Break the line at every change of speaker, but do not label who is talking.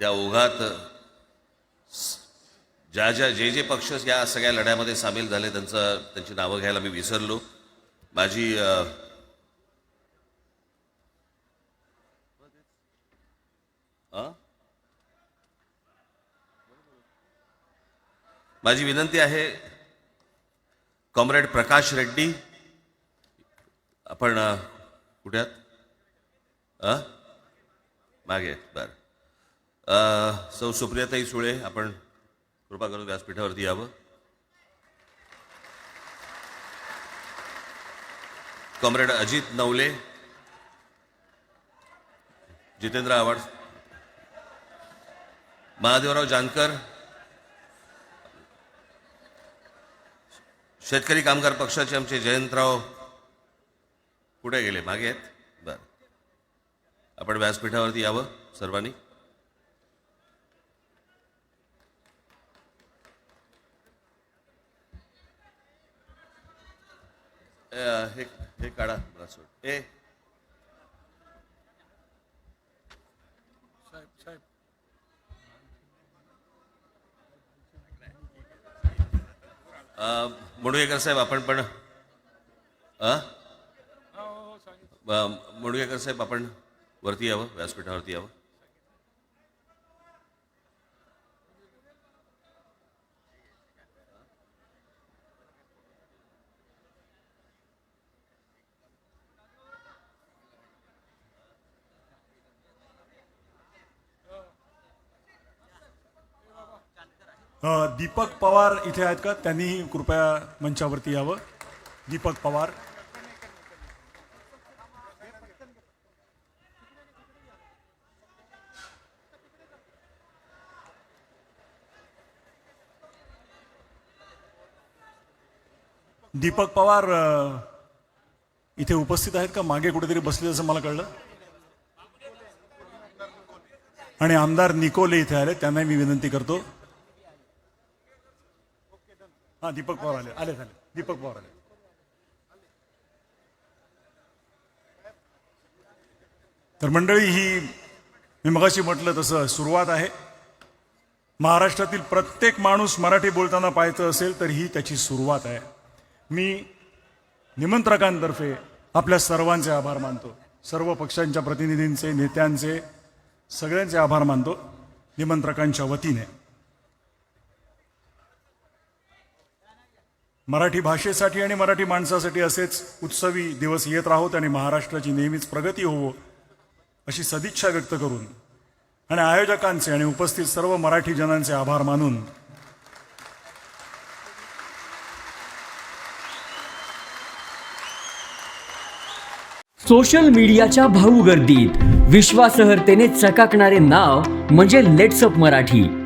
त्या ओघात ज्या ज्या जे जे पक्ष या सगळ्या लढ्यामध्ये सामील झाले त्यांचं त्यांची नावं घ्यायला मी विसरलो. माझी माझी विनंती आहे कॉम्रेड प्रकाश रेड्डी आपण कुठ्यात मागे बरं. सौ सुप्रियाताई सुळे आपण कृपा करून व्यासपीठावरती यावं. कॉम्रेड अजित नवले. जितेंद्र आव्हाड. महादेवराव जानकर. शेतकरी कामगार पक्षाचे आमचे जयंतराव कुठे गेले? मागे आहेत? बर. आपण व्यासपीठावरती यावं सर्वांनी. हे हे काढा मला सोड ए मुडगेकर साहेब आपण पण अ? अ, मुडगेकर साहेब आपण वरती यावं व्यासपीठावरती यावं?
दीपक पवार इथे आहेत का? त्यांनीही कृपया मंचावरती यावं. दीपक पवार. दीपक पवार इथे उपस्थित आहेत का? मागे कुठेतरी बसले असं मला कळलं. आणि आमदार निकोले इथे आले त्यांनाही मी विनंती करतो. हा दीपक पवार आले. आले झाले. दीपक पवार आले. तर मंडळी ही मी मगाशी म्हटलं तसं सुरुवात आहे. महाराष्ट्रातील प्रत्येक माणूस मराठी बोलताना पाहायचं असेल तर ही त्याची सुरुवात आहे. मी निमंत्रकांतर्फे आपल्या सर्वांचे आभार मानतो. सर्व पक्षांच्या प्रतिनिधींचे नेत्यांचे सगळ्यांचे आभार मानतो निमंत्रकांच्या वतीने. मराठी भाषेसाठी आणि मराठी माणसासाठी असेच उत्सवी दिवस येत राहोत आणि महाराष्ट्राची नेहमीच प्रगती होवो अशी सदिच्छा व्यक्त करून आणि आयोजकांचे आणि उपस्थित सर्व मराठी जनांचे आभार मानून
सोशल मीडियाच्या भाऊ गर्दीत विश्वासहर्तेने चकाकणारे नाव म्हणजे लेट्सअप मराठी.